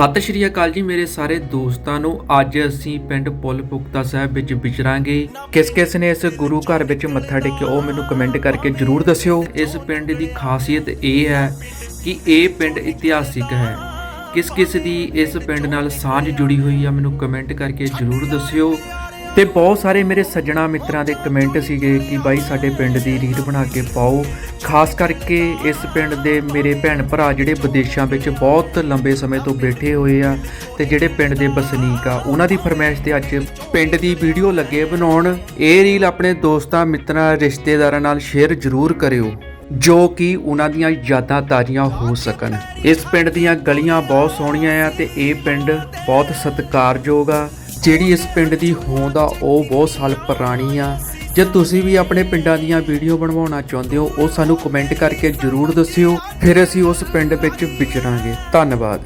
ਸਤਿ ਸ਼੍ਰੀ ਅਕਾਲ ਜੀ ਮੇਰੇ ਸਾਰੇ ਦੋਸਤਾਂ ਨੂੰ। ਅੱਜ ਅਸੀਂ ਪਿੰਡ ਪੁੱਲ ਪੁਖਤਾ ਸਾਹਿਬ ਵਿੱਚ ਵਿਚਰਾਂਗੇ। ਕਿਸ ਕਿਸ ਨੇ ਇਸ ਗੁਰੂ ਘਰ ਵਿੱਚ ਮੱਥਾ ਟੇਕਿਆ, ਉਹ ਮੈਨੂੰ ਕਮੈਂਟ ਕਰਕੇ ਜਰੂਰ ਦੱਸਿਓ। ਇਸ ਪਿੰਡ ਦੀ ਖਾਸੀਅਤ ਇਹ ਹੈ ਕਿ ਇਹ ਪਿੰਡ ਇਤਿਹਾਸਿਕ ਹੈ। ਕਿਸ ਕਿਸ ਦੀ ਇਸ ਪਿੰਡ ਨਾਲ ਸਾਂਝ ਜੁੜੀ ਹੋਈ ਆ, ਮੈਨੂੰ ਕਮੈਂਟ ਕਰਕੇ ਜਰੂਰ ਦੱਸਿਓ। ਤੇ ਬਹੁਤ ਸਾਰੇ ਮੇਰੇ ਸੱਜਣਾ ਮਿੱਤਰਾਂ ਦੇ ਕਮੈਂਟ ਸੀਗੇ ਕਿ ਬਾਈ ਸਾਡੇ ਪਿੰਡ ਦੀ ਰੀਲ ਬਣਾ ਕੇ ਪਾਓ। ਖਾਸ ਕਰਕੇ ਇਸ ਪਿੰਡ ਦੇ ਮੇਰੇ ਭੈਣ ਭਰਾ ਜਿਹੜੇ ਵਿਦੇਸ਼ਾਂ ਵਿੱਚ ਬਹੁਤ ਲੰਬੇ ਸਮੇਂ ਤੋਂ ਬੈਠੇ ਹੋਏ ਆ ਤੇ ਜਿਹੜੇ ਪਿੰਡ ਦੇ ਵਸਨੀਕ ਆ, ਉਹਨਾਂ ਦੀ ਫਰਮਾਇਸ਼ ਤੇ ਅੱਜ ਪਿੰਡ ਦੀ ਵੀਡੀਓ ਲੱਗੇ ਬਣਾਉਣ। ਇਹ ਰੀਲ ਆਪਣੇ ਦੋਸਤਾਂ, ਮਿੱਤਰਾਂ, ਰਿਸ਼ਤੇਦਾਰਾਂ ਨਾਲ ਸ਼ੇਅਰ ਜ਼ਰੂਰ ਕਰਿਓ, ਜੋ ਕਿ ਉਹਨਾਂ ਦੀਆਂ ਯਾਦਾਂ ਤਾਜ਼ੀਆਂ ਹੋ ਸਕਣ। ਇਸ ਪਿੰਡ ਦੀਆਂ ਗਲੀਆਂ ਬਹੁਤ ਸੋਹਣੀਆਂ ਆ ਤੇ ਇਹ ਪਿੰਡ ਬਹੁਤ ਸਤਿਕਾਰਯੋਗ ਆ। ਜਿਹੜੀ ਇਸ ਪਿੰਡ ਦੀ ਹੋਂਦ ਆ, ਉਹ ਬਹੁਤ ਸਾਲ ਪੁਰਾਣੀ ਆ। ਜੇ ਤੁਸੀਂ ਵੀ ਆਪਣੇ ਪਿੰਡਾਂ ਦੀਆਂ ਵੀਡੀਓ ਬਣਵਾਉਣਾ ਚਾਹੁੰਦੇ ਹੋ, ਉਹ ਸਾਨੂੰ ਕਮੈਂਟ ਕਰਕੇ ਜਰੂਰ ਦੱਸਿਓ। ਫਿਰ ਅਸੀਂ ਉਸ ਪਿੰਡ ਵਿੱਚ ਵਿਚਰਾਂਗੇ। ਧੰਨਵਾਦ।